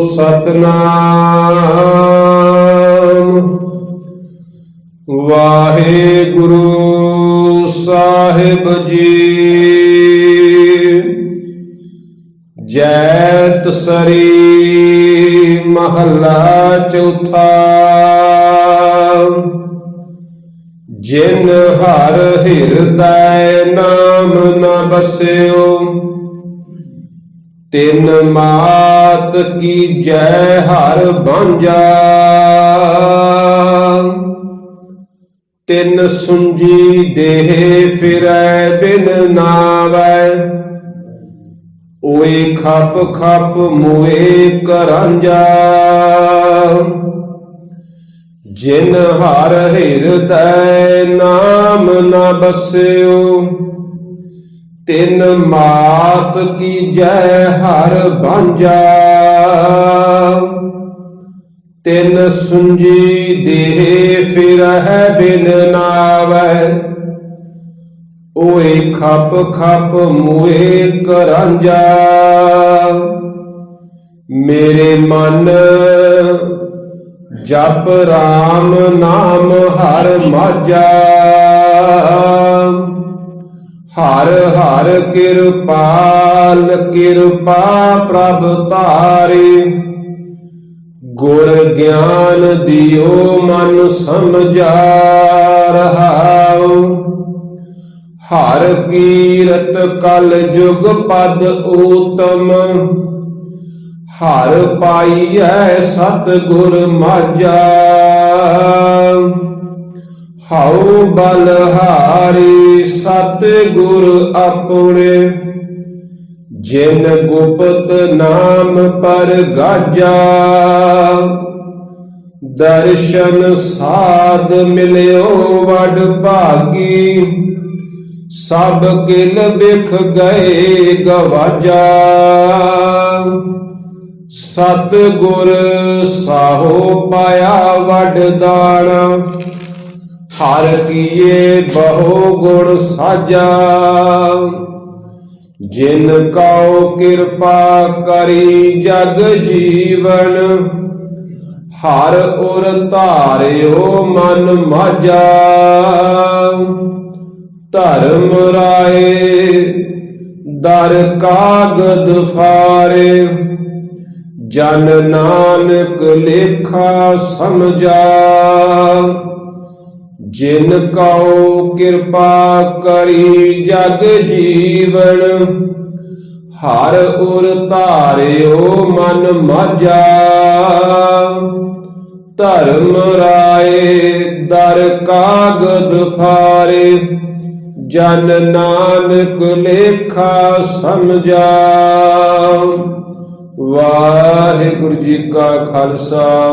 ਸਤਨਾਮ। ਵਾਹਿਗੁਰੂ ਸਾਹਿਬ ਜੀ। ਜੈਤ ਸਰੀ ਮਹੱਲਾ ਚੌਥਾ। ਜਿਨ ਹਰ ਹਿਰਦੈ ਨਾਮ ਨਾ ਬਸਿਓ ਤਿਨ ਮਾਤ ਕੀ ਜੈ ਹਰ ਬਾਂਝਾ ਤਿਨ ਸੁੰਜੀ ਦੇਹ ਫਿਰੈ ਬਿਨ ਨਾਵੈ। ਓਏ ਖਪ ਖਪ ਮੋਏ ਕਰਾਂਜਾ ਜਿਨ ਹਰ ਹਿਰਦੈ ਨਾਮ ਨਾ ਬਸਿਓ ਤਿੰਨ ਮਾਤ ਕੀ ਜੈ ਹਰ ਬਾਂਝਾ। ਤਿੰਨ ਸੁੰਜੀ ਦੇਹ ਫਿਰਹਿ ਬਿਨ ਨਾਵੈ। ਓਏ ਖਪ ਖਪ ਮੂਏ ਕਰਾਂਜਾ ਮੇਰੇ ਮਨ ਜਪ RAM ਨਾਮ ਹਰ ਮਾਝਾ। ਹਰ ਹਰ ਕਿਰਪਾਲ ਕਿਰਪਾ ਪ੍ਰਭ ਤਾਰੇ। ਗੁਰ ਗਿਆਨ ਦਿਓ ਮਨ ਸਮਝਾ ਰਹਾਉ। ਹਰ ਕੀਰਤ ਕਲ ਜੁਗ ਪਦ ਊਤਮ। ਹਰ ਪਾਈਐ ਸਤ ਗੁਰ ਮਾਜਾ ਹਉ ਬਲਹਾਰੀ ਸਤ ਗੁਰ ਆਪਣੇ, ਜਿਨ ਗੁਪਤ ਨਾਮ ਪਰ ਗਾਜਾ, ਦਰਸ਼ਨ ਸਾਧ ਮਿਲਿਓ ਵਡ ਭਾਗੀ, ਸਭ ਕਿਲ ਬਿਖ ਗਏ ਗਵਾਜਾ। ਸਤ ਗੁਰ ਸਾਹੋ ਪਾਇਆ ਵਡ ਦਾਣਾ ਹਰ ਕੀਏ ਬਹੁ ਗੁਣ ਸਾਜਾ। ਜਿਨ ਕਉ ਕਿਰਪਾ ਕਰੀ ਜਗ ਜੀਵਨ, ਹਰ ਉਰ ਧਾਰਿਓ ਮਨ ਮਾਜਾ। ਧਰਮ ਰਾਏ, ਦਰ ਕਾਗਦ ਫਾਰੇ, ਜਨ ਨਾਨਕ ਲੇਖਾ ਸਮਝਾ। ਜਿਨ ਕਉ ਕਿਰਪਾ ਕਰੀ ਜਗ ਜੀਵਨ, ਹਰ ਉਰ ਧਾਰਿਓ ਮਨ ਮਾਜਾ ਧਰਮ ਰਾਏ ਦਰ ਕਾਗਦ ਫਾਰੇ, ਜਨ ਨਾਨਕ ਲੇਖਾ ਸਮਝਾ। ਵਾਹਿਗੁਰੂ ਜੀ ਕਾ ਖਾਲਸਾ।